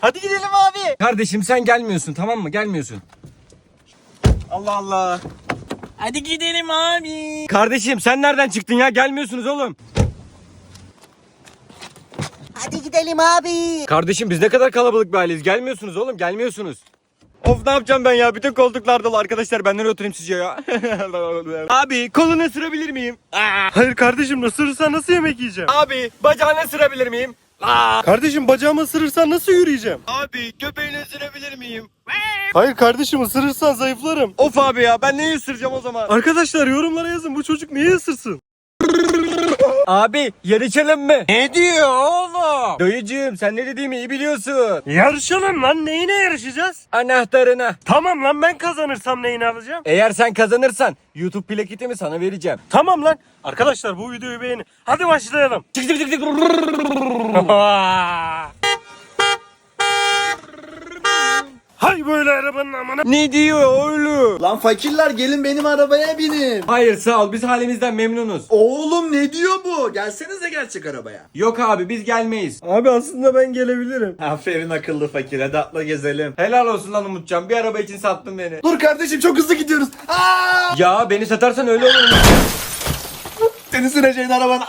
Hadi gidelim abi. Kardeşim sen gelmiyorsun tamam mı? Gelmiyorsun. Allah Allah. Hadi gidelim abi. Kardeşim sen nereden çıktın ya? Gelmiyorsunuz oğlum. Hadi gidelim abi. Kardeşim biz ne kadar kalabalık bir aileyiz. Gelmiyorsunuz oğlum gelmiyorsunuz. Of ne yapacağım ben ya? Bütün koltuklar dolu arkadaşlar. Ben nereye oturayım sizce ya? Abi kolunu ısırabilir miyim? Aa! Hayır kardeşim ısırırsan nasıl yemek yiyeceğim? Abi bacağını ısırabilir miyim? Kardeşim bacağımı ısırırsan nasıl yürüyeceğim? Abi göbeğini ısırabilir miyim? Hayır kardeşim ısırırsan zayıflarım. Of abi ya ben neyi ısıracağım o zaman? Arkadaşlar yorumlara yazın bu çocuk niye ısırsın? Abi yarışalım mı? Ne diyor? Dayıcığım sen ne dediğimi iyi biliyorsun. Yarışalım lan neyine yarışacağız? Anahtarına. Tamam lan ben kazanırsam neyini alacağım? Eğer sen kazanırsan YouTube plaketimi sana vereceğim. Tamam lan. Arkadaşlar bu videoyu beğenin. Hadi başlayalım. Çık çık çık çık. Hay böyle arabanın amına. ne diyor oğlum? Lan fakirler gelin benim arabaya binin. Hayır sağ ol biz halimizden memnunuz. Oğlum ne diyor bu? Gelsenize gerçek arabaya. Yok abi biz gelmeyiz. Abi aslında ben gelebilirim. Aferin akıllı fakir hadi atla gezelim. Helal olsun lan Umutcan bir araba için sattın beni. Dur kardeşim çok hızlı gidiyoruz. Aa! Ya beni satarsan öyle olur. Seni süreceğin arabanı.